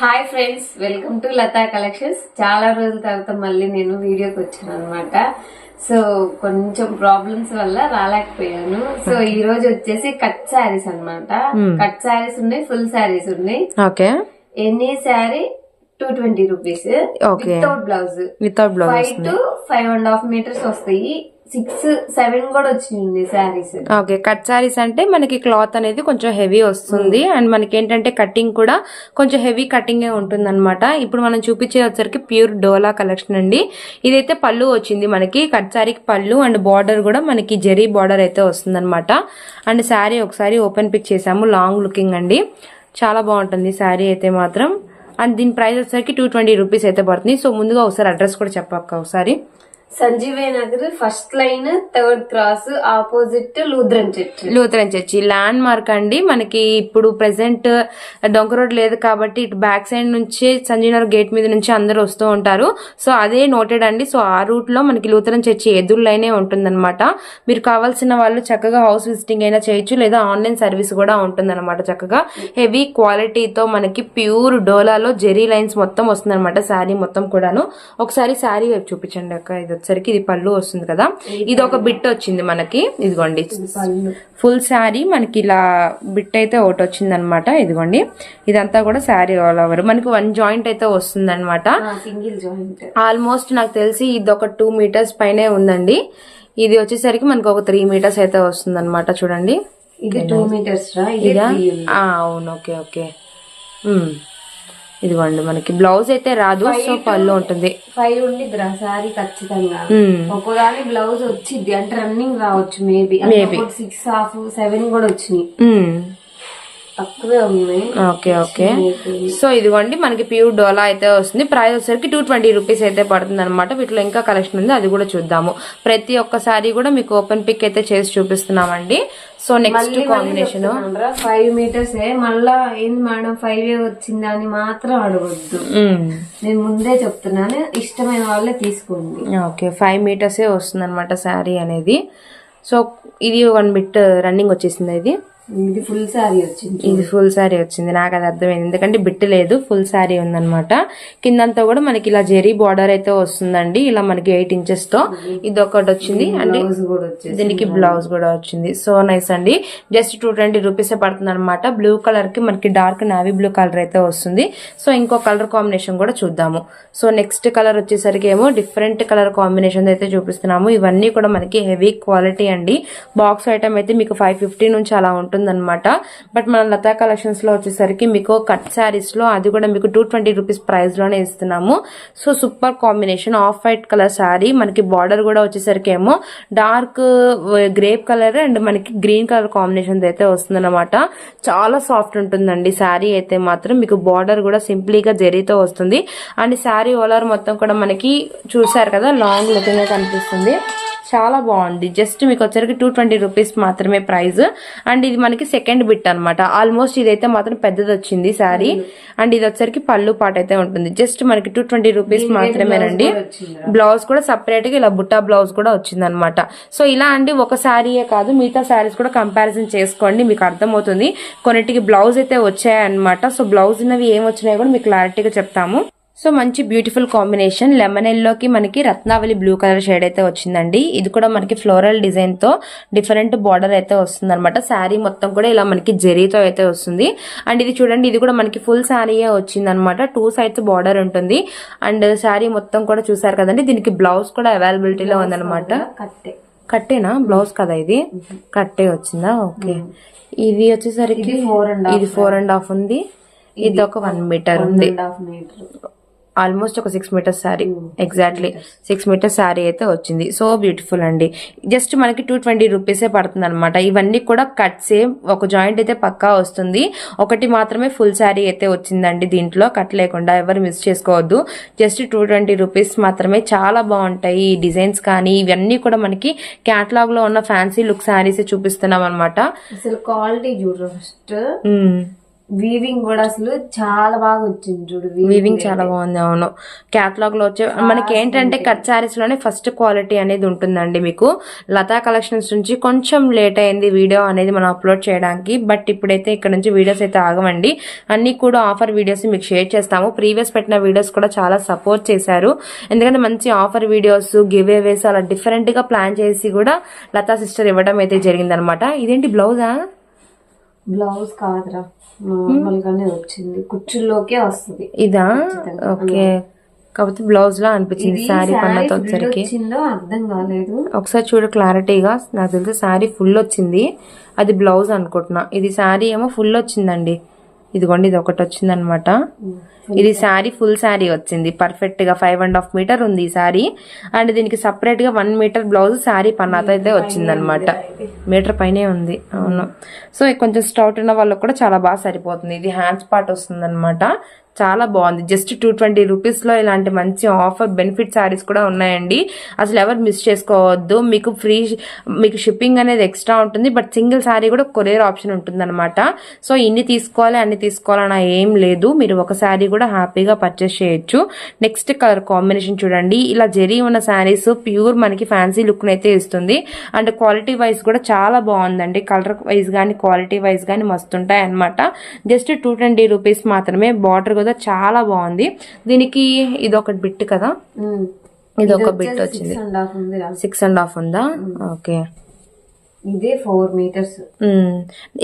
Hi friends welcome to Latha collections చాలా రోజుల తర్వాత మళ్ళీ నేను వీడియోకి వచ్చాను అనమాట సో కొంచెం ప్రాబ్లమ్స్ వల్ల రాలేకపోయాను. సో ఈ రోజు వచ్చేసి కట్ శారీస్ అన్నమాట. కట్ శారీస్ ఉన్నాయి ఫుల్ శారీస్ ఉన్నాయి. Okay any sari two twenty rupees. Without blouse without blouse five to five and half meters వస్తాయి. సిక్స్ సెవెన్ కూడా వచ్చింది శారీస్. ఓకే కట్ సారీస్ అంటే మనకి క్లాత్ అనేది కొంచెం హెవీ వస్తుంది. అండ్ మనకి ఏంటంటే కటింగ్ కూడా కొంచెం హెవీ కటింగ్ ఉంటుంది అనమాట ఇప్పుడు మనం చూపించే వచ్చరికి ప్యూర్ డోలా కలెక్షన్ అండి. ఇదైతే పళ్ళు వచ్చింది మనకి. కట్ సారీకి పళ్ళు అండ్ బార్డర్ కూడా మనకి జెరీ బార్డర్ అయితే వస్తుంది అనమాట అండ్ శారీ ఒకసారి ఓపెన్ పిక్ చేసాము లాంగ్ లుకింగ్ అండి. చాలా బాగుంటుంది శారీ అయితే మాత్రం. అండ్ దీని ప్రైస్ వచ్చేసరికి టూ ట్వంటీ రూపీస్ అయితే పడుతుంది. సో ముందుగా ఒకసారి అడ్రస్ కూడా చెప్పక్క ఒకసారి. Sanjeeve Nagar first line third cross opposite Lutheran church. Lutheran church. Landmark అండి. మనకి ఇప్పుడు ప్రెసెంట్ డొంక రోడ్ లేదు కాబట్టి ఇటు బ్యాక్ సైడ్ నుంచి సంజీనగర్ గేట్ మీద నుంచి అందరూ వస్తూ ఉంటారు. సో అదే నోటెడ్ అండి. సో ఆ రూట్లో మనకి లూథరన్ చర్చి ఎదురులైనే ఉంటుందన్నమాట. మీరు కావాల్సిన వాళ్ళు చక్కగా హౌస్ విజిటింగ్ అయినా చేయొచ్చు. లేదా ఆన్లైన్ సర్వీస్ కూడా ఉంటుందన్నమాట చక్కగా. హెవీ క్వాలిటీతో మనకి ప్యూర్ డోలాలో జెరీ లైన్స్ మొత్తం వస్తుందన్నమాట. శారీ మొత్తం కూడాను. ఒకసారి శారీ వైపు చూపించండి అక్క. ఇది వచ్చరికి ఇది పళ్ళు వస్తుంది కదా. ఇది ఒక బిట్ వచ్చింది మనకి. ఇదిగోండి. ఫుల్ శారీ మనకి ఇలా బిట్ అయితే ఒకటి వచ్చింది అనమాట ఇదిగోండి. ఇదంతా కూడా శారీ ఆల్ ఓవర్ మనకి వన్ జాయింట్ అయితే వస్తుంది అనమాట సింగిల్ జాయింట్ ఆల్మోస్ట్ నాకు తెలిసి ఇది ఒక టూ మీటర్స్ పైనే ఉందండి. ఇది వచ్చేసరికి మనకి ఒక త్రీ మీటర్స్ అయితే వస్తుంది అనమాట చూడండి. ఇది టూ మీటర్స్ అవును. Okay okay um. ఇదిగోండి మనకి బ్లౌజ్ అయితే రాదు సో పళ్ళు ఉంటుంది. ఫైవ్ ఉండిద్ది రా సారీ ఖచ్చితంగా. ఉమ్. ఒక్కోదాని బ్లౌజ్ వచ్చింది అంటే రన్నింగ్ రావచ్చు మేబీ సిక్స్ హాఫ్ సెవెన్ కూడా వచ్చినాయి. ఉమ్. తక్కువే ఉన్నాయి. Okay okay. సో ఇదిగోండి మనకి ప్యూర్ డోలా అయితే వస్తుంది. ప్రైస్ వచ్చేసరికి టూ ట్వంటీ రూపీస్ అయితే పడుతుంది అనమాట వీటిలో ఇంకా కలెక్షన్ ఉంది అది కూడా చూద్దాము. ప్రతి ఒక్కసారి కూడా మీకు ఓపెన్ పిక్ అయితే చేసి చూపిస్తున్నామండి. So next combination five meters మళ్ళా ఏంది మేడం ఫైవ్ ఏ వచ్చిందా అని మాత్రం అడగొద్దు. నేను ముందే చెప్తున్నాను ఇష్టమైన వాళ్ళే తీసుకోండి. ఓకే ఫైవ్ మీటర్సే వస్తుంది అనమాట శారీ అనేది. సో ఇది వన్ బిట్ రన్నింగ్ వచ్చేసింది ఇది? ఇది ఫుల్ సారీ వచ్చింది ఇది ఫుల్ శారీ వచ్చింది. నాకు అది అర్థమైంది. ఎందుకంటే బిట్ లేదు ఫుల్ శారీ ఉందన్నమాట. కిందంతా కూడా మనకి ఇలా జెరీ బార్డర్ అయితే వస్తుందండి. ఇలా మనకి ఎయిట్ ఇంచెస్తో. ఇది ఒకటి వచ్చింది అంటే వచ్చేసి దీనికి బ్లౌజ్ కూడా వచ్చింది. సో నైస్ అండి. జస్ట్ టూ ట్వంటీ రూపీస్ పడుతుంది అనమాట బ్లూ కలర్కి మనకి డార్క్ నావీ బ్లూ కలర్ అయితే వస్తుంది. సో ఇంకో కలర్ కాంబినేషన్ కూడా చూద్దాము. సో నెక్స్ట్ కలర్ వచ్చేసరికి ఏమో డిఫరెంట్ కలర్ కాంబినేషన్ అయితే చూపిస్తున్నాము. ఇవన్నీ కూడా మనకి హెవీ క్వాలిటీ అండి. బాక్స్ ఐటమ్ అయితే మీకు ఫైవ్ ఫిఫ్టీ నుంచి అలా ఉంటుందన్నమాట. బట్ మన లతా కలెక్షన్స్లో వచ్చేసరికి మీకు కట్ శారీస్లో అది కూడా మీకు టూ ట్వంటీ రూపీస్ ప్రైస్లోనే ఇస్తున్నాము. So super combination of white colour sari మనకి బార్డర్ కూడా వచ్చేసరికి ఏమో డార్క్ గ్రేప్ కలర్ అండ్ మనకి గ్రీన్ కలర్ కాంబినేషన్ అయితే వస్తుందన్నమాట. చాలా సాఫ్ట్ ఉంటుందండి శారీ అయితే మాత్రం. మీకు బార్డర్ కూడా సింప్లీగా జరీతో వస్తుంది. అండ్ శారీ ఓలర్ మొత్తం కూడా మనకి చూసారు కదా లాంగ్ లుకింగ్ కనిపిస్తుంది. చాలా బాగుంది. జస్ట్ మీకు వచ్చరికి టూ ట్వంటీ రూపీస్ మాత్రమే ప్రైస్. అండ్ ఇది మనకి సెకండ్ బిట్ అన్నమాట. ఆల్మోస్ట్ ఇదైతే మాత్రం పెద్దది వచ్చింది శారీ అండ్ ఇది వచ్చరికి పళ్ళు పాట అయితే ఉంటుంది. జస్ట్ మనకి టూ ట్వంటీ రూపీస్ మాత్రమేనండి బ్లౌజ్ కూడా సపరేట్గా ఇలా బుట్టా బ్లౌజ్ కూడా వచ్చింది అనమాట సో ఇలా అండి ఒక శారీయే కాదు మిగతా శారీస్ కూడా కంపారిజన్ చేసుకోండి మీకు అర్థమవుతుంది. కొన్నిటికి బ్లౌజ్ అయితే వచ్చాయన్నమాట. సో బ్లౌజ్ ఉన్నవి ఏం వచ్చినాయో కూడా మీకు క్లారిటీగా చెప్తాము. సో మంచి బ్యూటిఫుల్ కాంబినేషన్. లెమన్ ఎల్లోకి మనకి రత్నావళి బ్లూ కలర్ షేడ్ అయితే వచ్చిందండి. ఇది కూడా మనకి ఫ్లోరల్ డిజైన్తో డిఫరెంట్ బార్డర్ అయితే వస్తుంది అనమాట శారీ మొత్తం కూడా ఇలా మనకి జరీతో అయితే వస్తుంది. అండ్ ఇది చూడండి ఇది కూడా మనకి ఫుల్ శారీయే వచ్చింది అనమాట టూ సైడ్స్ బార్డర్ ఉంటుంది. అండ్ శారీ మొత్తం కూడా చూసారు కదండి దీనికి బ్లౌజ్ కూడా అవైలబిలిటీలో ఉందన్నమాట. కట్టే. కట్టేనా? బ్లౌజ్ కదా ఇది? కట్టే వచ్చిందా? ఓకే ఇది వచ్చేసరికి ఫోర్ అండ్ ఇది ఫోర్ అండ్ హాఫ్ ఉంది. ఇది ఒక వన్ మీటర్ ఉంది. ఆల్మోస్ట్ ఒక six meters sari exactly six meters sari అయితే వచ్చింది. సో బ్యూటిఫుల్ అండి. జస్ట్ మనకి టూ ట్వంటీ రూపీసే పడుతుంది అనమాట ఇవన్నీ కూడా కట్ సేమ్ ఒక జాయింట్ అయితే పక్కా వస్తుంది. ఒకటి మాత్రమే ఫుల్ శారీ అయితే వచ్చిందండి దీంట్లో. కట్ లేకుండా ఎవరు మిస్ చేసుకోవద్దు. జస్ట్ టూ ట్వంటీ రూపీస్ మాత్రమే. చాలా బాగుంటాయి ఈ డిజైన్స్ కానీ. ఇవన్నీ కూడా మనకి క్యాటలాగ్లో ఉన్న ఫ్యాన్సీ లుక్ శారీస్ చూపిస్తున్నాం అనమాట అసలు క్వాలిటీ చూడు వీవింగ్ కూడా అసలు చాలా బాగా వచ్చింది చూడు వీవింగ్ చాలా బాగుంది అవును. క్యాటలాగ్లో వచ్చే మనకి ఏంటంటే కట్ శారీస్లోనే ఫస్ట్ క్వాలిటీ అనేది ఉంటుందండి మీకు. లతా కలెక్షన్స్ నుంచి కొంచెం లేట్ అయింది వీడియో అనేది మనం అప్లోడ్ చేయడానికి బట్ ఇప్పుడైతే ఇక్కడ నుంచి వీడియోస్ అయితే ఆగమండి అన్ని కూడా ఆఫర్ వీడియోస్ మీకు షేర్ చేస్తాము. ప్రీవియస్ పెట్టిన వీడియోస్ కూడా చాలా సపోర్ట్ చేశారు. ఎందుకంటే మంచి ఆఫర్ వీడియోస్ గివ్ అవేస్ అలా డిఫరెంట్గా ప్లాన్ చేసి కూడా లతా సిస్టర్ ఇవ్వడం అయితే జరిగిందనమాట. ఇదేంటి బ్లౌజా బ్లౌజ్ కాదురా. నార్మల్ గానే వచ్చింది. కుచ్చుల్లోకే వస్తుంది. ఇదా? ఓకే. కాకపోతే బ్లౌజ్ లా అనిపించింది శారీ పన్నతో వచ్చరికి అర్థం కాలేదు. ఒకసారి చూడు క్లారిటీగా. నాకు తెలిసి శారీ ఫుల్ వచ్చింది. అది బ్లౌజ్ అనుకుంటున్నా. ఇది శారీ ఏమో ఫుల్ వచ్చిందండి. ఇదిగోండి ఇది ఒకటి వచ్చిందనమాట. ఇది శారీ ఫుల్ శారీ వచ్చింది. పర్ఫెక్ట్గా ఫైవ్ అండ్ హాఫ్ మీటర్ ఉంది ఈ శారీ. అండ్ దీనికి సపరేట్గా వన్ మీటర్ బ్లౌజ్ శారీ పన్నాతో అయితే వచ్చిందనమాట. మీటర్ పైనే ఉంది. అవును. సో కొంచెం స్టౌట్ ఉన్న వాళ్ళకి కూడా చాలా బాగా సరిపోతుంది. ఇది హ్యాండ్స్ పార్ట్ వస్తుంది చాలా బాగుంది. జస్ట్ టూ ట్వంటీ రూపీస్లో ఇలాంటి మంచి ఆఫర్ బెనిఫిట్ శారీస్ కూడా ఉన్నాయండి. అసలు ఎవరు మిస్ చేసుకోవద్దు. మీకు ఫ్రీ మీకు షిప్పింగ్ అనేది ఎక్స్ట్రా ఉంటుంది. బట్ సింగిల్ శారీ కూడా కొరియర్ ఆప్షన్ ఉంటుంది అనమాట సో ఇన్ని తీసుకోవాలి అన్ని తీసుకోవాలన్న ఏం లేదు. మీరు ఒక శారీ కూడా హ్యాపీగా పర్చేస్ చేయొచ్చు. నెక్స్ట్ కలర్ కాంబినేషన్ చూడండి. ఇలా జెరీ ఉన్న శారీస్ ప్యూర్ మనకి ఫ్యాన్సీ లుక్ని అయితే ఇస్తుంది. అండ్ క్వాలిటీ వైజ్ కూడా చాలా బాగుందండి. కలర్ వైజ్ కానీ క్వాలిటీ వైజ్ కానీ మస్తుంటాయి అనమాట జస్ట్ టూ ట్వంటీ రూపీస్ మాత్రమే బార్డర్ కూడా చాలా బాగుంది. దీనికి ఇది ఒకటి బిట్ కదా. ఇది ఒక బిట్ వచ్చింది. సిక్స్ అండ్ హాఫ్ ఉందా ఓకే. ఇదే ఫోర్ మీటర్స్.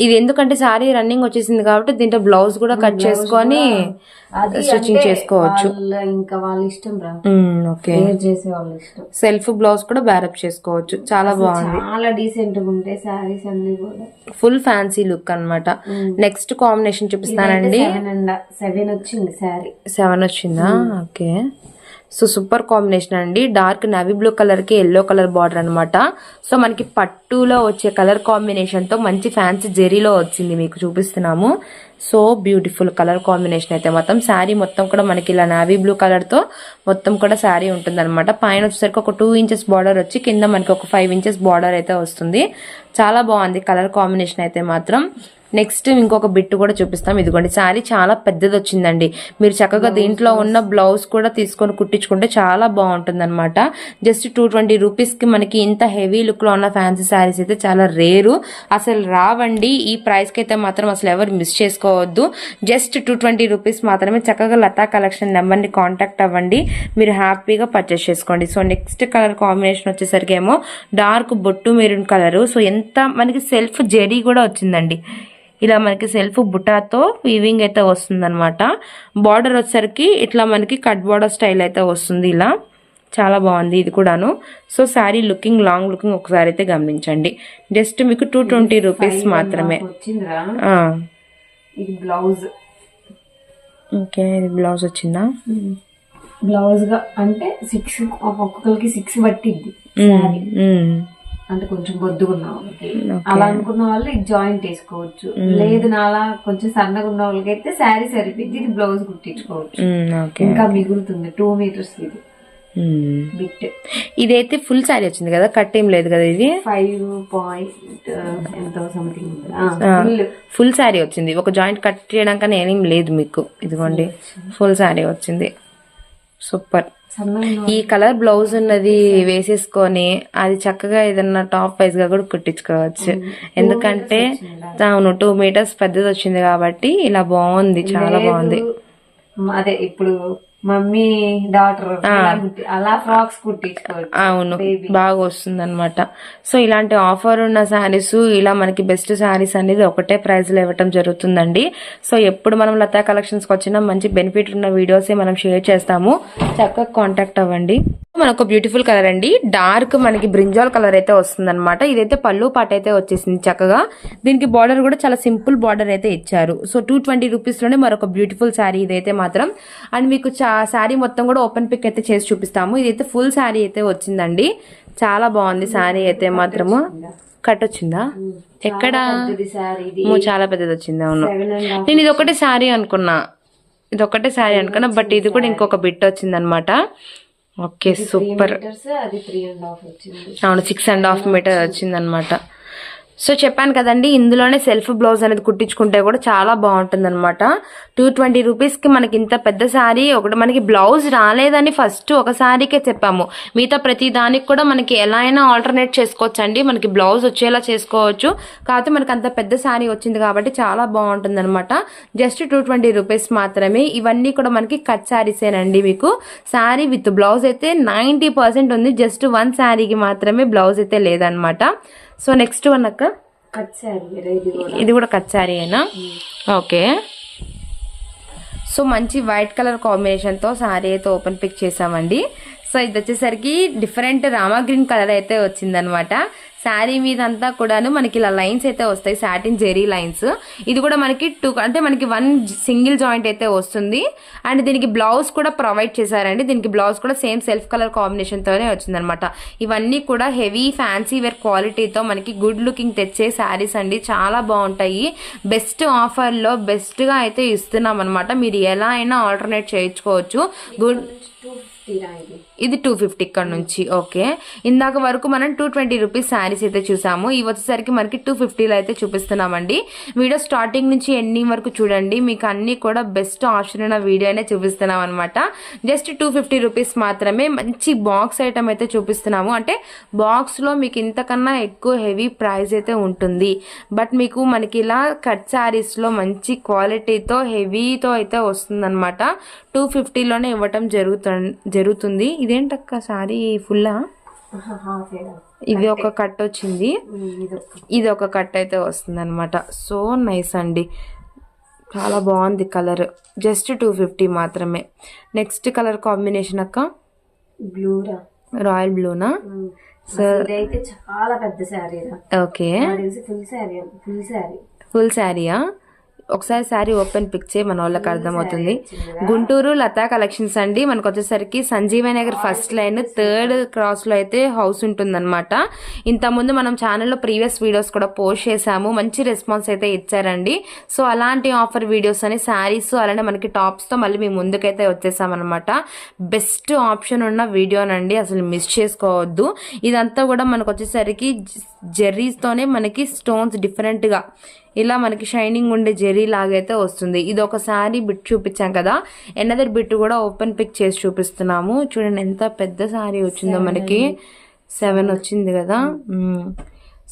ఇది ఎందుకంటే సారీ రన్నింగ్ వచ్చేసింది కాబట్టి దీంట్లో బ్లౌజ్ కూడా కట్ చేసుకొని స్టిచ్చింగ్ చేసుకోవచ్చు. ఇంకా వాళ్ళ ఇష్టం రా. ఓకే. చేసే వాళ్ళ ఇష్టం. సెల్ఫ్ బ్లౌజ్ కూడా బ్యారప్ చేసుకోవచ్చు. చాలా బాగుంది. చాలా డీసెంట్గా ఉంటాయి శారీస్ అన్ని కూడా. ఫుల్ ఫ్యాన్సీ లుక్ అన్నమాట. నెక్స్ట్ కాంబినేషన్ చూపిస్తానండి. సెవెన్ వచ్చింది శారీ సెవెన్ వచ్చిందా? ఓకే. సో సూపర్ కాంబినేషన్ అండి. డార్క్ నవీ బ్లూ కలర్కి ఎల్లో కలర్ బార్డర్ అనమాట సో మనకి పట్టులో వచ్చే కలర్ కాంబినేషన్తో మంచి ఫ్యాన్సీ జెరీలో వచ్చింది మీకు చూపిస్తున్నాము. సో బ్యూటిఫుల్ కలర్ కాంబినేషన్ అయితే మొత్తం శారీ మొత్తం కూడా మనకి ఇలా నావీ బ్లూ కలర్తో మొత్తం కూడా శారీ ఉంటుంది అనమాట పైన వచ్చేసరికి ఒక టూ ఇంచెస్ బార్డర్ వచ్చి కింద మనకి ఒక ఫైవ్ ఇంచెస్ బార్డర్ అయితే వస్తుంది. చాలా బాగుంది కలర్ కాంబినేషన్ అయితే మాత్రం. నెక్స్ట్ ఇంకొక బిట్ కూడా చూపిస్తాం. ఇదిగోండి శారీ చాలా పెద్దది వచ్చిందండి మీరు చక్కగా దీంట్లో ఉన్న బ్లౌజ్ కూడా తీసుకొని కుట్టించుకుంటే చాలా బాగుంటుంది అనమాట జస్ట్ టూ ట్వంటీ రూపీస్కి మనకి ఇంత హెవీ లుక్లో ఉన్న ఫ్యాన్సీ శారీస్ అయితే చాలా రేరు. అసలు రావండి ఈ ప్రైస్కి అయితే మాత్రం అసలు ఎవరు మిస్ చేసుకోవద్దు. జస్ట్ టూ ట్వంటీ రూపీస్ మాత్రమే చక్కగా లతా కలెక్షన్ నెంబర్ని కాంటాక్ట్ అవ్వండి. మీరు హ్యాపీగా పర్చేస్ చేసుకోండి. సో నెక్స్ట్ కలర్ కాంబినేషన్ వచ్చేసరికి ఏమో డార్క్ బొట్టు మెరూన్ కలర్. సో ఎంత మనకి సెల్ఫ్ జెరీ కూడా వచ్చిందండి. ఇలా మనకి సెల్ఫ్ బుటాతో వీవింగ్ అయితే వస్తుందన్నమాట. బార్డర్ వచ్చేసరికి ఇట్లా మనకి కట్ బార్డర్ స్టైల్ అయితే వస్తుంది ఇలా. చాలా బాగుంది ఇది కూడాను. So sari looking long looking ఒకసారి అయితే గమనించండి. జస్ట్ మీకు టూ ట్వంటీ రూపీస్ మాత్రమే. ఇది బ్లౌజ్ ఓకే ఇది బ్లౌజ్ వచ్చిందా? బ్లౌజ్గా అంటే సిక్స్ ఒక్కొక్కరికి సిక్స్ ఉమ్, అంటే కొంచెం బొద్దుగున్న వాళ్ళకి. అలా అనుకున్న వాళ్ళు ఇది జాయింట్ వేసుకోవచ్చు. లేదు నాలా కొంచెం సన్నగా ఉన్న వాళ్ళకి అయితే శారీ సరిపోద్ది ఇది బ్లౌజ్ కుట్టించుకోవచ్చు. ఇంకా మిగులుతుంది టూ మీటర్స్ ఇది. బిట్ ఇదైతే ఫుల్ శారీ వచ్చింది కదా కట్ ఏం లేదు కదా ఇది? ఫైవ్ పాయింట్ ఎంతో సంథింగ్ ఫుల్ ఫుల్ శారీ వచ్చింది. ఒక జాయింట్ కట్ చేయడానికి ఏమీ లేదు మీకు. ఇదిగోండి ఫుల్ శారీ వచ్చింది. సూపర్. ఉన్న ఈ కలర్ బ్లౌజ్ ఉన్నది వేసేసుకొని అది చక్కగా ఏదన్నా టాప్ వైజ్గా కూడా కుట్టించుకోవచ్చు. ఎందుకంటే అవును టూ మీటర్స్ పెద్దది వచ్చింది కాబట్టి ఇలా బాగుంది చాలా బాగుంది. అదే ఇప్పుడు మమ్మీ డాటర్ అలా ఫ్రాక్స్ కుట్టించుకోవచ్చు. అవును బాగా వస్తుంది అనమాట సో ఇలాంటి ఆఫర్ ఉన్న శారీస్ ఇలా మనకి బెస్ట్ శారీస్ అనేది ఒకటే ప్రైస్లో ఇవ్వటం జరుగుతుందండి. సో ఎప్పుడు మనం లతా కలెక్షన్స్కి వచ్చినా మంచి బెనిఫిట్ ఉన్న వీడియోస్ మనం షేర్ చేస్తాము. చక్కగా కాంటాక్ట్ అవ్వండి. మనకు బ్యూటిఫుల్ కలర్ అండి. డార్క్ మనకి బ్రింజాల్ కలర్ అయితే వస్తుంది అనమాట ఇదైతే పళ్ళు పాట అయితే వచ్చేసింది చక్కగా. దీనికి బార్డర్ కూడా చాలా సింపుల్ బార్డర్ అయితే ఇచ్చారు. సో టూ ట్వంటీ రూపీస్లోనే మరొక బ్యూటిఫుల్ శారీ ఇదైతే మాత్రం. అండ్ మీకు శారీ మొత్తం కూడా ఓపెన్ పిక్ అయితే చేసి చూపిస్తాము. ఇదైతే ఫుల్ శారీ అయితే వచ్చిందండి. చాలా బాగుంది శారీ అయితే మాత్రము. కట్ వచ్చిందా? ఎక్కడ? చాలా పెద్దది వచ్చింది అవును. నేను ఇది ఒకటే శారీ అనుకున్నా. ఇది ఒకటే శారీ అనుకున్నా బట్ ఇది కూడా ఇంకొక బిట్ వచ్చింది అనమాట ఓకే సూపర్. అవును సిక్స్ అండ్ హాఫ్ మీటర్ వచ్చింది అనమాట సో చెప్పాను కదండి ఇందులోనే సెల్ఫ్ బ్లౌజ్ అనేది కుట్టించుకుంటే కూడా చాలా బాగుంటుంది అనమాట టూ ట్వంటీ రూపీస్కి మనకి ఇంత పెద్ద శారీ ఒకటి మనకి బ్లౌజ్ రాలేదని ఫస్ట్ ఒక శారీకే చెప్పాము. మిగతా ప్రతి దానికి కూడా మనకి ఎలా అయినా ఆల్టర్నేట్ చేసుకోవచ్చు అండి మనకి బ్లౌజ్ వచ్చేలా చేసుకోవచ్చు. కాకపోతే మనకి అంత పెద్ద శారీ వచ్చింది కాబట్టి చాలా బాగుంటుంది అనమాట జస్ట్ టూ ట్వంటీ రూపీస్ మాత్రమే. ఇవన్నీ కూడా మనకి కట్ శారీసేనండి మీకు. శారీ విత్ బ్లౌజ్ అయితే నైంటీ పర్సెంట్ ఉంది. జస్ట్ వన్ శారీకి మాత్రమే బ్లౌజ్ అయితే లేదనమాట సో నెక్స్ట్ వన్ అక్క? ఇది కూడా. ఇది కూడా కట్ శారీ అయినా ఓకే. సో మంచి వైట్ కలర్ కాంబినేషన్తో శారీ అయితే ఓపెన్ పిక్ చేసామండి. సో ఇది వచ్చేసరికి డిఫరెంట్ రామా గ్రీన్ కలర్ అయితే వచ్చిందనమాట. శారీ మీద అంతా కూడాను మనకి ఇలా లైన్స్ అయితే వస్తాయి సాటిన్ జెరీ లైన్స్. ఇది కూడా మనకి టూ అంటే మనకి వన్ సింగిల్ జాయింట్ అయితే వస్తుంది. అండ్ దీనికి బ్లౌజ్ కూడా ప్రొవైడ్ చేశారండి. దీనికి బ్లౌజ్ కూడా సేమ్ సెల్ఫ్ కలర్ కాంబినేషన్తోనే వచ్చిందనమాట. ఇవన్నీ కూడా హెవీ ఫ్యాన్సీ వేర్ క్వాలిటీతో మనకి గుడ్ లుకింగ్ తెచ్చే శారీస్ అండి. చాలా బాగుంటాయి. బెస్ట్ ఆఫర్లో బెస్ట్గా అయితే ఇస్తున్నాం అనమాట మీరు ఎలా అయినా ఆల్టర్నేట్ చేయించుకోవచ్చు. గుడ్ టూ ఇది టూ ఫిఫ్టీ ఇక్కడ నుంచి ఓకే. ఇందాక వరకు మనం టూ ట్వంటీ రూపీస్ శారీస్ అయితే చూసాము. ఇవి వచ్చేసరికి మనకి టూ ఫిఫ్టీలో అయితే చూపిస్తున్నామండి. వీడియో స్టార్టింగ్ నుంచి ఎండింగ్ వరకు చూడండి. మీకు అన్ని కూడా బెస్ట్ ఆప్షన్ ఉన్న అయినా చూపిస్తున్నాం అనమాట జస్ట్ టూ ఫిఫ్టీ రూపీస్ మాత్రమే మంచి బాక్స్ ఐటమ్ అయితే చూపిస్తున్నాము. అంటే బాక్స్లో మీకు ఇంతకన్నా ఎక్కువ హెవీ ప్రైస్ అయితే ఉంటుంది. బట్ మీకు మనకి ఇలా కట్ శారీస్లో మంచి క్వాలిటీతో హెవీతో అయితే వస్తుందన్నమాట. టూ ఫిఫ్టీలోనే ఇవ్వటం జరుగుతు జరుగుతుంది. ఇదేంటక్క శారీ ఫుల్లా? ఇది ఒక కట్ వచ్చింది. ఇది ఒక కట్. అయితే వస్తుంది అనమాట సో నైస్ అండి. చాలా బాగుంది కలర్. జస్ట్ టూ ఫిఫ్టీ మాత్రమే. నెక్స్ట్ కలర్ కాంబినేషన్ అక్క? బ్లూ రాయల్ బ్లూనా? ఇదైతే చాలా పెద్ద sari okay. Sari full sari. Full శారీయా? ఒకసారి శారీ ఓపెన్ పిక్ చేయి మన వాళ్ళకి అర్థమవుతుంది. గుంటూరు లతా కలెక్షన్స్ అండి. మనకు వచ్చేసరికి Sanjeevayya Nagar first line third క్రాస్లో అయితే హౌస్ ఉంటుందన్నమాట. ఇంతకుముందు మనం ఛానల్లో ప్రీవియస్ వీడియోస్ కూడా పోస్ట్ చేసాము మంచి రెస్పాన్స్ అయితే ఇచ్చారండి. సో అలాంటి ఆఫర్ వీడియోస్ అని శారీస్ అలానే మనకి టాప్స్తో మళ్ళీ మీ ముందుకైతే వచ్చేసామన్నమాట. బెస్ట్ ఆప్షన్ ఉన్న వీడియోనండి అసలు మిస్ చేసుకోవద్దు. ఇదంతా కూడా మనకు వచ్చేసరికి జెర్రీస్ తోనే మనకి స్టోన్స్ డిఫరెంట్గా ఇలా మనకి షైనింగ్ ఉండే జెరీ లాగైతే వస్తుంది. ఇది ఒకసారి బిట్ చూపించాం కదా. ఎన్నదర్ బిట్ కూడా ఓపెన్ పిక్ చేసి చూపిస్తున్నాము. చూడండి ఎంత పెద్ద సారీ వచ్చిందో మనకి. సెవెన్ వచ్చింది కదా.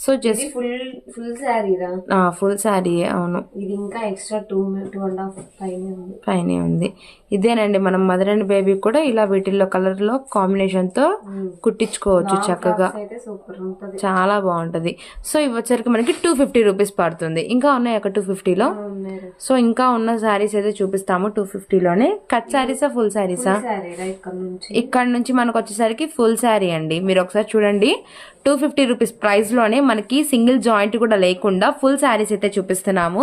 So just full full sari రా? ఫుల్ శారీ అవును. ఇది ఇంకా extra two two and half పైన ఉంది. పైనే ఉంది. ఇదేనండి మనం మదర్ అండ్ బేబీ కూడా ఇలా వీటిల్లో కలర్లో కాంబినేషన్తో కుట్టించుకోవచ్చు చక్కగా. చాలా బాగుంటది. సో ఇవి వచ్చరికి మనకి టూ ఫిఫ్టీ రూపీస్ పడుతుంది. ఇంకా ఉన్నాయి అక్కడ టూ ఫిఫ్టీలో సో ఇంకా ఉన్న శారీస్ అయితే చూపిస్తాము టూ ఫిఫ్టీలోనే కట్ శారీసా ఫుల్ శారీసా ఇక్కడ నుంచి. మనకు వచ్చేసరికి ఫుల్ శారీ అండి. మీరు ఒకసారి చూడండి. టూ ఫిఫ్టీ రూపీస్ ప్రైస్లోనే మనకి సింగిల్ జాయింట్ కూడా లేకుండా ఫుల్ శారీస్ అయితే చూపిస్తున్నాము.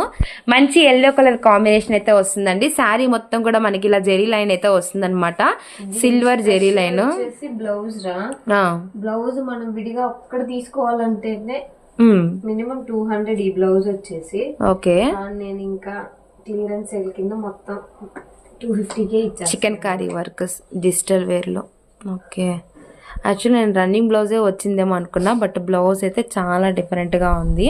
మంచి ఎల్లో కలర్ కాంబినేషన్ అయితే వస్తుందండి. శారీ మొత్తం కూడా మనకి ఇలా జెరీ లైన్ అయితే వస్తుందన్నమాట. Silver zari line. బ్లౌజ్ రా? బ్లౌజ్ మనం విడిగా ఒక్కడ తీసుకోవాలంటేనే మినిమం టూ హండ్రెడ్ ఈ బ్లౌజ్ వచ్చేసి. ఓకే. నేను ఇంకా క్లియరెన్స్ సేల్ కింద మొత్తం టూ ఫిఫ్టీకే ఇచ్చాను చికెన్ కర్రీ వర్క్ డిజిటల్ వేర్లో ఓకే. యాక్చువల్లీ నేను రన్నింగ్ బ్లౌజే వచ్చిందేమో అనుకున్నా బట్ బ్లౌజ్ అయితే చాలా డిఫరెంట్గా ఉంది.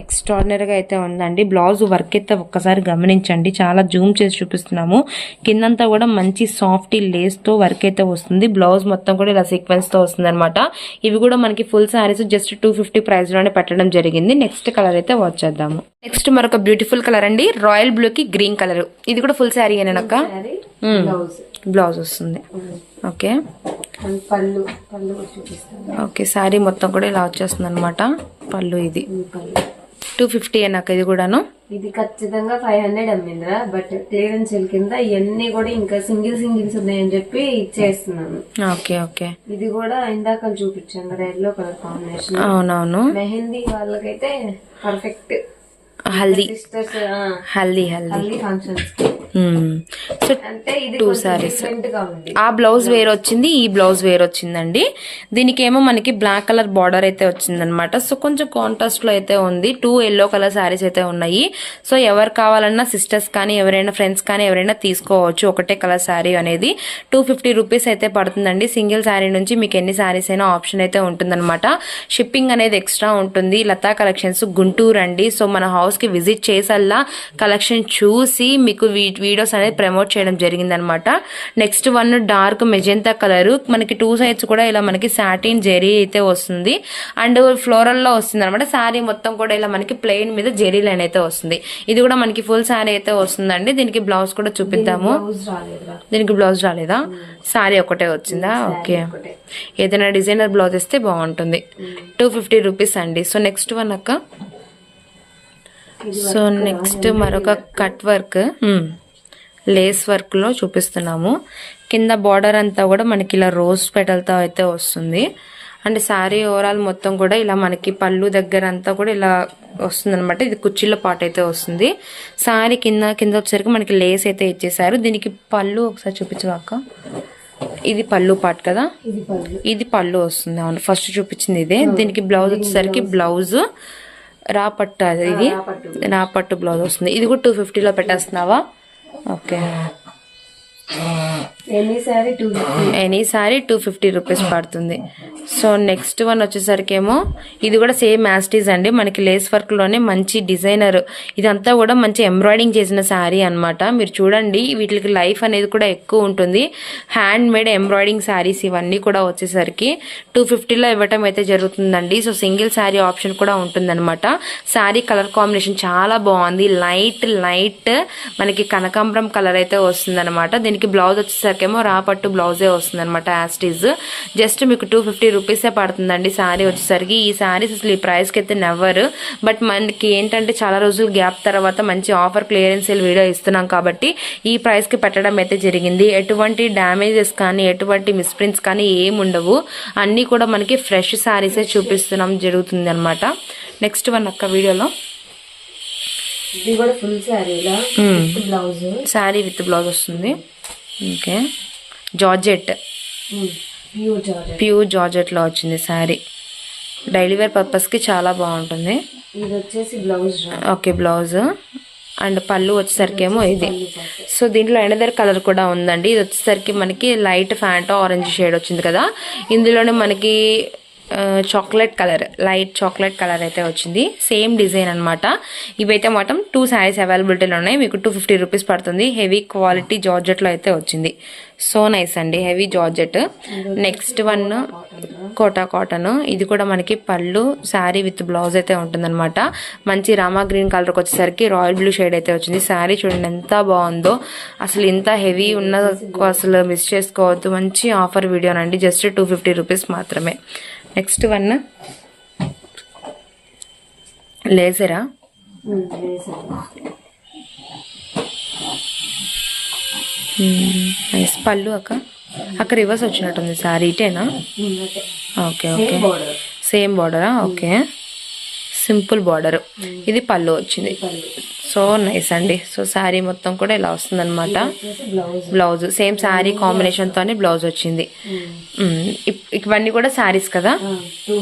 ఎక్స్ట్రాడినరీగా అయితే ఉందండి. బ్లౌజ్ వర్క్ అయితే ఒక్కసారి గమనించండి. చాలా జూమ్ చేసి చూపిస్తున్నాము. కిందంతా కూడా మంచి సాఫ్ట్ లేస్తో వర్క్ అయితే వస్తుంది. బ్లౌజ్ మొత్తం కూడా ఇలా సీక్వెన్స్తో వస్తుంది అనమాట ఇవి కూడా మనకి full saris just two fifty ప్రైస్లోనే పెట్టడం జరిగింది. నెక్స్ట్ కలర్ అయితే వాచ్ చేద్దాము. నెక్స్ట్ మరొక బ్యూటిఫుల్ కలర్ అండి. రాయల్ బ్లూకి గ్రీన్ కలర్ ఇది కూడా ఫుల్ శారీ మ్మ్. బ్లౌజ్ వస్తుంది. ఓకే. పళ్ళు పళ్ళు ఓకే శారీ మొత్తం కూడా ఇలా వచ్చేస్తుంది అనమాట పళ్ళు ఇది. టూ ఫిఫ్టీ నాకు ఇది కూడాను? ఇది ఖచ్చితంగా ఫైవ్ హండ్రెడ్ అమ్మిందిరా బట్ క్లియరెన్స్ కింద ఇవన్నీ కూడా ఇంకా సింగిల్ సింగిల్స్ ఉన్నాయని చెప్పి ఇచ్చేస్తున్నాను ఓకే ఓకే. ఇది కూడా ఇందాక చూపించాను కదా ఎల్లో కలర్ కాంబినేషన్ అవునవును. మెహందీ వాళ్ళకైతే perfect haldi. Haldi haldi. Functions so గా ఉంది. ఆ బ్లౌజ్ వేరు వచ్చింది ఈ బ్లౌజ్ వేరు వచ్చిందండి. దీనికి ఏమో మనకి బ్లాక్ కలర్ బార్డర్ అయితే వచ్చిందనమాట సో కొంచెం కాంట్రాస్ట్లో అయితే ఉంది. టూ ఎల్లో కలర్ శారీస్ అయితే ఉన్నాయి. సో ఎవరు కావాలన్నా సిస్టర్స్ కానీ ఎవరైనా ఫ్రెండ్స్ కానీ ఎవరైనా తీసుకోవచ్చు ఒకటే కలర్ శారీ అనేది. టూ ఫిఫ్టీ రూపీస్ అయితే పడుతుందండి. సింగిల్ శారీ నుంచి మీకు ఎన్ని శారీస్ అయినా ఆప్షన్ అయితే ఉంటుందన్నమాట. షిప్పింగ్ అనేది ఎక్స్ట్రా ఉంటుంది. లతా కలెక్షన్స్ గుంటూరు అండి. సో మన హౌస్కి విజిట్ చేసల్లా కలెక్షన్ చూసి మీకు వీ- వీడియోస్ అనేది ప్రమోట్ చేయడం జరిగిందనమాట. Next one dark magenta colour. మనకి టూ సైడ్స్ కూడా ఇలా మనకి సాటిన్ జెరీ అయితే వస్తుంది. అండ్ ఫ్లోరల్లో వస్తుంది అనమాట శారీ మొత్తం కూడా ఇలా మనకి ప్లెయిన్ మీద జెరీ లైన్ అయితే వస్తుంది. ఇది కూడా మనకి ఫుల్ శారీ అయితే వస్తుందండి. దీనికి బ్లౌజ్ కూడా చూపిద్దాము. దీనికి బ్లౌజ్ రాలేదా? శారీ ఒకటే వచ్చిందా? ఓకే. ఏదైనా డిజైనర్ బ్లౌజ్ ఇస్తే బాగుంటుంది. టూ ఫిఫ్టీ రూపీస్ అండి. సో నెక్స్ట్ వన్ అక్క. సో నెక్స్ట్ మరొక కట్ వర్క్ లేస్ వర్క్లో చూపిస్తున్నాము. కింద బార్డర్ అంతా కూడా మనకి ఇలా రోజ్ పెటల్తో అయితే వస్తుంది. అండ్ శారీ ఓవరాల్ మొత్తం కూడా ఇలా మనకి పళ్ళు దగ్గర అంతా కూడా ఇలా వస్తుంది అనమాట ఇది కుర్చీల పాట అయితే వస్తుంది. శారీ కింద కింద వచ్చేసరికి మనకి లేస్ అయితే ఇచ్చేసారు. దీనికి పళ్ళు ఒకసారి చూపించవాక ఇది పళ్ళు పాట్ కదా? ఇది పళ్ళు. వస్తుంది. అవును ఫస్ట్ చూపించింది ఇదే. దీనికి బ్లౌజ్ వచ్చేసరికి బ్లౌజ్ రా పట్టు అది. ఇది రా పట్టు. బ్లౌజ్ వస్తుంది. ఇది కూడా టూ ఫిఫ్టీలో పెట్టేస్తున్నావా? ఓకే ఎన్ని sari two any sari two fifty hmm, rupees పడుతుంది. సో నెక్స్ట్ వన్ వచ్చేసరికి ఏమో ఇది కూడా సేమ్ యాస్టీస్ అండి. మనకి లేస్ వర్క్లోనే మంచి డిజైనర్ ఇదంతా కూడా మంచి ఎంబ్రాయిడింగ్ చేసిన శారీ అనమాట మీరు చూడండి వీటికి లైఫ్ అనేది కూడా ఎక్కువ ఉంటుంది. హ్యాండ్ మేడ్ ఎంబ్రాయిడింగ్ శారీస్ ఇవన్నీ కూడా వచ్చేసరికి టూ ఫిఫ్టీలో ఇవ్వటం అయితే జరుగుతుందండి. సో సింగిల్ శారీ ఆప్షన్ కూడా ఉంటుందన్నమాట. శారీ కలర్ కాంబినేషన్ చాలా బాగుంది. లైట్ లైట్ మనకి కనకాంబరం కలర్ అయితే వస్తుందన్నమాట. దీనికి బ్లౌజ్ వచ్చేసరికి ఏమో రాపట్టు బ్లౌజే వస్తుంది అనమాట యాస్టీజ్ జస్ట్ మీకు టూ ఫిఫ్టీ రూపీసే పడుతుందండి శారీ వచ్చేసరికి. ఈ శారీస్ అసలు ఈ ప్రైస్కి అయితే నెవ్వరు బట్ మనకి ఏంటంటే చాలా రోజులు గ్యాప్ తర్వాత మంచి ఆఫర్ క్లియరెన్స్ వీడియో ఇస్తున్నాం కాబట్టి ఈ ప్రైస్కి పెట్టడం అయితే జరిగింది. ఎటువంటి డ్యామేజెస్ కానీ ఎటువంటి మిస్ప్రింట్స్ కానీ ఏం ఉండవు. అన్నీ కూడా మనకి ఫ్రెష్ శారీసే చూపిస్తున్నాం జరుగుతుంది అనమాట నెక్స్ట్ వన్ అక్క వీడియోలో. ఇది కూడా ఫుల్ సారీలా బ్లౌజ్ శారీ విత్ బ్లౌజ్ వస్తుంది. Okay. Georgette. Pure georgette. Pure జార్జెట్లో వచ్చింది శారీ. డైలీ వేర్ పర్పస్కి చాలా బాగుంటుంది. ఇది వచ్చేసి బ్లౌజ్ ఓకే బ్లౌజ్. అండ్ పళ్ళు వచ్చేసరికి ఏమో ఇది సో దీంట్లో ఎనదర్ కలర్ కూడా ఉందండి. ఇది వచ్చేసరికి మనకి లైట్ ఫ్యాంటో ఆరెంజ్ షేడ్ వచ్చింది కదా. ఇందులోనే మనకి chocolate colour light chocolate colour అయితే వచ్చింది. సేమ్ డిజైన్ అనమాట ఇవైతే మొత్తం టూ శారీస్ అవైలబిలిటీలో ఉన్నాయి. మీకు టూ ఫిఫ్టీ రూపీస్ పడుతుంది. హెవీ క్వాలిటీ జార్జెట్లో అయితే వచ్చింది. సో నైస్ అండి. Heavy georgette. Next one Kota cotton. ఇది కూడా మనకి పళ్ళు శారీ విత్ బ్లౌజ్ అయితే ఉంటుందన్నమాట. మంచి రామా గ్రీన్ కలర్కి వచ్చేసరికి రాయల్ బ్లూ షేడ్ అయితే వచ్చింది. శారీ చూడండి ఎంత బాగుందో. అసలు ఇంత హెవీ ఉన్న అసలు మిస్ చేసుకోవద్దు. మంచి ఆఫర్ వీడియోనండి. జస్ట్ టూ ఫిఫ్టీ రూపీస్ మాత్రమే. Next one. లేజరా? నైస్ పళ్ళు అక్క? అక్క రివర్స్ వచ్చినట్టుంది సారీ ఇటేనా? Okay okay. సేమ్ బార్డరా ఓకే. సింపుల్ బార్డర్ ఇది పళ్ళు వచ్చింది. సో నైస్ అండి. సో శారీ మొత్తం కూడా ఇలా వస్తుంది అనమాట వచ్చేసి బ్లౌజ్ సేమ్ శారీ కాంబినేషన్ తోనే బ్లౌజ్ వచ్చింది. ఇప్- ఇవన్నీ కూడా శారీస్ కదా? టూ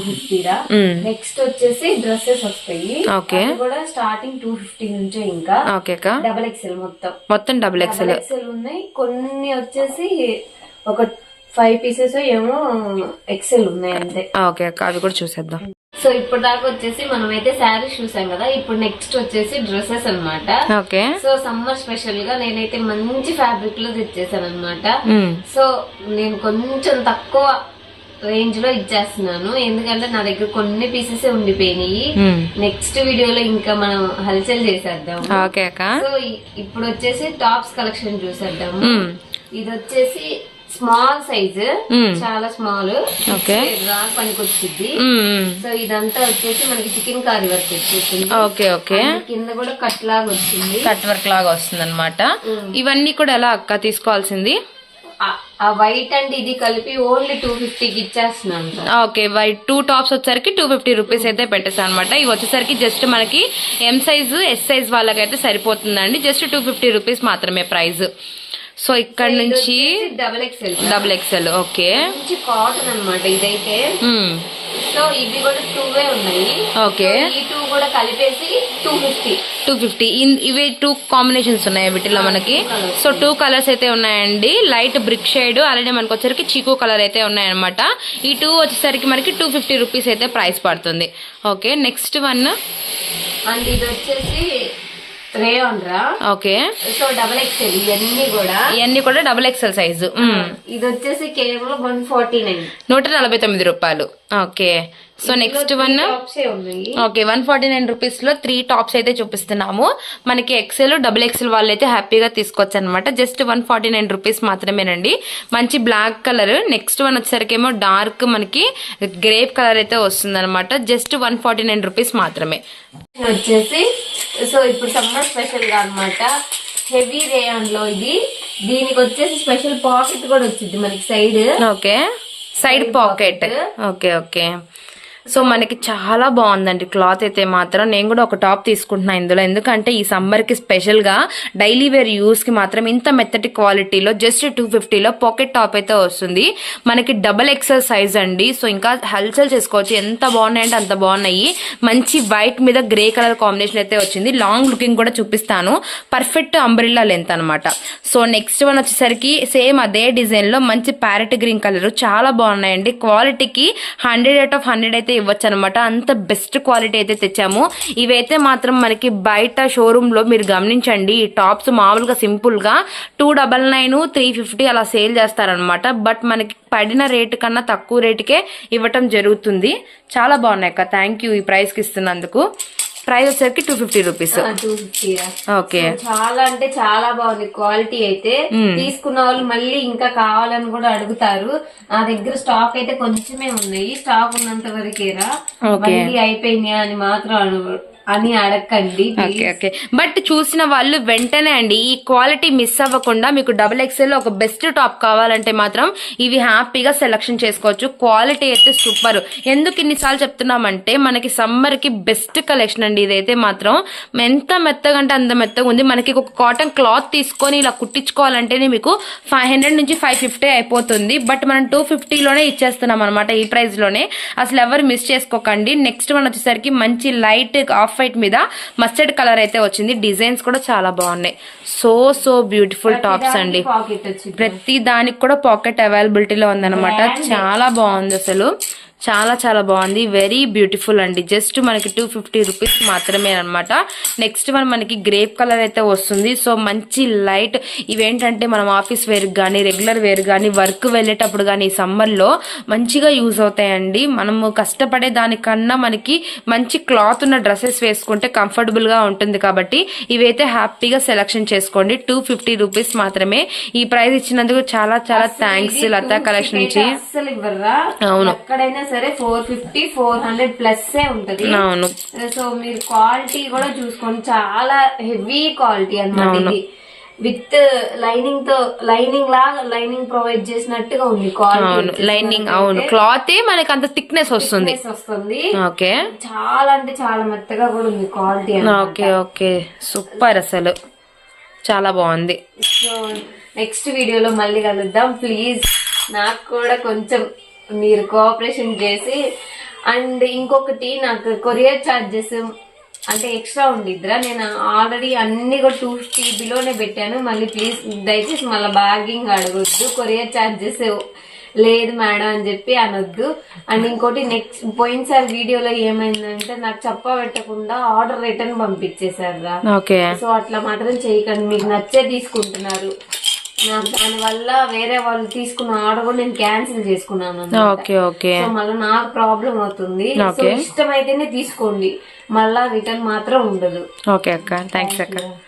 మ్మ్. నెక్స్ట్ వచ్చేసి డ్రెస్సెస్ వస్తాయి. ఓకే. కూడా స్టార్టింగ్ టూ ఫిఫ్టీ నుంచే ఇంకా. ఓకే అక్క. డబల్ ఎక్స్ఎల్ మొత్తం. మొత్తం డబుల్ ఎక్స్ఎల్ ఎక్స్ఎల్ ఉన్నాయి. కొన్ని వచ్చేసి ఒక ఫైవ్ పీసెస్ ఏమో ఎక్సెల్ ఉన్నాయి అంతే. ఓకే అక్క అవి కూడా చూసేద్దాం. సో ఇప్పుడు దాకా వచ్చేసి మనం అయితే శారీస్ చూసాం కదా ఇప్పుడు నెక్స్ట్ వచ్చేసి డ్రెస్సెస్ అన్నమాట. ఓకే. సో సమ్మర్ స్పెషల్గా నేనైతే మంచి ఫ్యాబ్రిక్లో తెచ్చేసాను అనమాట. సో నేను కొంచెం తక్కువ రేంజ్లో ఇచ్చేస్తున్నాను. ఎందుకంటే నా దగ్గర కొన్ని పీసెస్ ఉండిపోయినాయి. నెక్స్ట్ వీడియోలో ఇంకా మనం హల్చల్ చేసేద్దాం సో ఇప్పుడు వచ్చేసి టాప్స్ కలెక్షన్ చూసేద్దాము. ఇది వచ్చేసి స్మాల్ సైజ్. చాలా స్మాల్. ఓకే. రా పనికొచ్చింది. సో ఇదంతా వచ్చేసి మనకి చికెన్ కారీ వర్క్ వచ్చేసింది ఓకే ఓకే. కింద కూడా కట్ లాగా వచ్చింది. కట్ వర్క్ లాగా వస్తుంది అనమాట ఇవన్నీ కూడా ఎలా అక్క తీసుకోవాల్సింది? ఆ- వైట్ అండ్ ఇది కలిపి ఓన్లీ టూ ఫిఫ్టీకి ఇచ్చేస్తున్నాను ఓకే వైట్ టూ టాప్స్ వచ్చేసరికి టూ ఫిఫ్టీ రూపీస్ అయితే పెట్టేసాను అనమాట ఇవి వచ్చేసరికి జస్ట్ మనకి ఎం సైజు ఎస్ సైజ్ వాళ్ళకైతే సరిపోతుందండి. జస్ట్ టూ ఫిఫ్టీ రూపీస్ మాత్రమే ప్రైస్. సో ఇక్కడ నుంచి double XL double XL okay cotton అన్నమాట ఇదైతే. సో ఇవి కూడా టూ వే ఉన్నాయి ఓకే ఈ టూ కూడా కలిపేసి టూ ఫిఫ్టీ టూ ఫిఫ్టీ ఇవి టూ కాంబినేషన్స్ ఉన్నాయి వీటిలో మనకి? సో టూ కలర్స్ అయితే ఉన్నాయండి. లైట్ బ్రిక్ షేడ్ అలానే మనకు వచ్చేసరికి చీకు కలర్ అయితే ఉన్నాయన్నమాట. ఈ టూ వచ్చేసరికి మనకి టూ ఫిఫ్టీ రూపీస్ అయితే ప్రైస్ పడుతుంది. ఓకే నెక్స్ట్ వన్ అండ్ ఇది వచ్చేసి రేయాన్ రా. ఓకే. సో డబల్ ఎక్స్ఎల్ ఇవన్నీ కూడా. ఇవన్నీ కూడా డబుల్ ఎక్స్ఎల్ సైజు ఇది వచ్చేసి కేవలం వన్ ఫార్టీ నైన్ నూట నలభై తొమ్మిది రూపాయలు. Okay. So next one okay one forty nine రూపీస్లో త్రీ టాప్స్ అయితే చూపిస్తున్నాము. మనకి ఎక్సెల్ డబుల్ ఎక్సెల్ వాళ్ళు అయితే హ్యాపీగా తీసుకోవచ్చు అనమాట just one forty nine rupees మాత్రమేనండి. మంచి బ్లాక్ కలర్ నెక్స్ట్ వన్ వచ్చేసరికి ఏమో డార్క్ మనకి గ్రేప్ కలర్ అయితే వస్తుంది అనమాట just one forty nine rupees మాత్రమే వచ్చేసి సో ఇప్పుడు సమ్మర్ స్పెషల్గా అన్నమాట. హెవీ రేయాన్లో ఇది. దీనికి వచ్చేసి స్పెషల్ పాకెట్ కూడా వచ్చింది మనకి side okay side pocket okay okay so మనకి చాలా బాగుందండి క్లాత్ అయితే మాత్రం. నేను కూడా ఒక టాప్ తీసుకుంటున్నాను ఇందులో. ఎందుకంటే ఈ సమ్మర్కి స్పెషల్గా డైలీ వేర్ యూస్కి మాత్రం ఇంత మెత్తటి క్వాలిటీలో జస్ట్ టూ ఫిఫ్టీలో పాకెట్ టాప్ అయితే వస్తుంది. మనకి డబల్ ఎక్సెల్ సైజ్ అండి. సో ఇంకా హల్చల్ చేసుకోవచ్చు. ఎంత బాగున్నాయంటే అంత బాగున్నాయి. మంచి వైట్ మీద గ్రే కలర్ కాంబినేషన్ అయితే వచ్చింది. లాంగ్ లుకింగ్ కూడా చూపిస్తాను. పర్ఫెక్ట్ అంబ్రిల్లా లెంత్ అనమాట సో నెక్స్ట్ వన్ వచ్చేసరికి సేమ్ అదే డిజైన్లో మంచి ప్యారెట్ గ్రీన్ కలర్ చాలా బాగున్నాయండి. క్వాలిటీకి హండ్రెడ్ అవుట్ ఆఫ్ హండ్రెడ్ అయితే ఇవ్వచ్చు అనమాట అంత బెస్ట్ క్వాలిటీ అయితే తెచ్చాము. ఇవైతే మాత్రం మనకి బయట షోరూమ్లో మీరు గమనించండి. ఈ టాప్స్ మామూలుగా సింపుల్గా two double nine three fifty అలా సేల్ చేస్తారనమాట బట్ మనకి పడిన రేటు కన్నా తక్కువ రేటుకే ఇవ్వటం జరుగుతుంది. చాలా బాగున్నాయి అక్క. థ్యాంక్ యూ ఈ ప్రైస్కి ఇస్తున్నందుకు. ప్రైస్ వచ్చేసరికి two fifty rupees two fifty okay. చాలా అంటే చాలా బాగుంది క్వాలిటీ అయితే. తీసుకున్న వాళ్ళు మళ్ళీ ఇంకా కావాలని కూడా అడుగుతారు. నా దగ్గర స్టాక్ అయితే కొంచెమే ఉన్నాయి స్టాక్ ఉన్నంత వరకేరా మళ్ళీ అయిపోయినాయి అని మాత్రం అను- అడగండి ఓకే ఓకే. బట్ చూసిన వాళ్ళు వెంటనే అండి ఈ క్వాలిటీ మిస్ అవ్వకుండా మీకు డబుల్ ఎక్స్ఎల్ ఒక బెస్ట్ టాప్ కావాలంటే మాత్రం ఇవి హ్యాపీగా సెలెక్షన్ చేసుకోవచ్చు. క్వాలిటీ అయితే సూపర్ ఎందుకు ఇన్నిసార్లు చెప్తున్నామంటే మనకి సమ్మర్కి బెస్ట్ కలెక్షన్ అండి ఇదైతే మాత్రం. ఎంత మెత్తగా అంటే అంత మెత్తగా ఉంది. మనకి ఒక కాటన్ క్లాత్ తీసుకొని ఇలా కుట్టించుకోవాలంటేనే మీకు ఫైవ్ హండ్రెడ్ నుంచి ఫైవ్ ఫిఫ్టీ అయిపోతుంది. బట్ మనం టూ ఫిఫ్టీలోనే ఇచ్చేస్తున్నాం అనమాట ఈ ప్రైస్లోనే. అసలు ఎవరు మిస్ చేసుకోకండి. నెక్స్ట్ వన్ వచ్చేసరికి మంచి లైట్ ఆఫ్ వైట్ మీద మస్టర్డ్ కలర్ అయితే వచ్చింది. డిజైన్స్ కూడా చాలా బాగున్నాయి. సో సో బ్యూటిఫుల్ టాప్స్ అండి. ప్రతి దానికి కూడా పాకెట్ అవైలబిలిటీలో ఉందన్నమాట. చాలా బాగుంది అసలు. చాలా చాలా బాగుంది. వెరీ బ్యూటిఫుల్ అండి. జస్ట్ మనకి టూ ఫిఫ్టీ రూపీస్ మాత్రమే అనమాట నెక్స్ట్ వన్ మనకి గ్రేప్ కలర్ అయితే వస్తుంది. సో మంచి లైట్ ఇవేంటంటే మనం ఆఫీస్ వేర్ కానీ రెగ్యులర్ వేర్ కానీ వర్క్ వెళ్ళేటప్పుడు కానీ ఈ సమ్మర్లో మంచిగా యూజ్ అవుతాయండి. మనము కష్టపడే దానికన్నా మనకి మంచి క్లాత్ ఉన్న డ్రెస్సెస్ వేసుకుంటే కంఫర్టబుల్గా ఉంటుంది కాబట్టి ఇవైతే హ్యాపీగా సెలెక్షన్ చేసుకోండి. టూ ఫిఫ్టీ రూపీస్ మాత్రమే. ఈ ప్రైస్ ఇచ్చినందుకు చాలా చాలా థ్యాంక్స్ లతా కలెక్షన్ నుంచి. అవును. ఎక్కడైనా సరే four fifty four hundred plus ఉంటది. అవును. సో మీరు క్వాలిటీ కూడా చూసుకోండి. చాలా హెవీ క్వాలిటీ అన్నమాట ఇది. విత్ లైనింగ్తో లైనింగ్ లాగా లైనింగ్ ప్రొవైడ్ చేసినట్టుగా ఉంది అవును. క్వాలిటీ లైనింగ్ అవును. క్లాత్ మనకి అంత థిక్నెస్ వస్తుంది. వస్తుంది. ఓకే. చాలా అంటే చాలా మెత్తగా కూడా ఉంది క్వాలిటీ ఓకే ఓకే. సూపర్ అసలు. చాలా బాగుంది. సో నెక్స్ట్ వీడియోలో మళ్ళీ కలుద్దాం. ప్లీజ్ నాకు కూడా కొంచెం మీరు కోఆపరేషన్ చేసి అండ్ ఇంకొకటి నాకు కొరియర్ ఛార్జెస్ అంటే ఎక్స్ట్రా ఉండిద్దిరా. నేను ఆల్రెడీ అన్ని కూడా టూ ఫిఫ్టీ బిలోనే పెట్టాను. మళ్ళీ ప్లీజ్ దయచేసి మళ్ళీ బార్గింగ్ అడగొద్దు. కొరియర్ ఛార్జెస్ లేదు మేడం అని చెప్పి అనొద్దు. అండ్ ఇంకోటి నెక్స్ట్ పోయినసారి వీడియోలో ఏమైందంటే నాకు చెప్ప పెట్టకుండా ఆర్డర్ రిటర్న్ పంపించేశారు సో అట్లా మాత్రం చేయకండి. మీకు నచ్చే తీసుకుంటున్నారు. నాకు దాని వల్ల వేరే వాళ్ళు తీసుకున్న ఆర్డర్ కూడా నేను క్యాన్సిల్ చేసుకున్నాను. Okay okay. సో మళ్ళీ నాకు ప్రాబ్లం అవుతుంది. సో ఇష్టమైతేనే తీసుకోండి. మళ్ళా రిటర్న్ మాత్రం ఉండదు. ఓకే అక్క. థ్యాంక్స్ అక్క.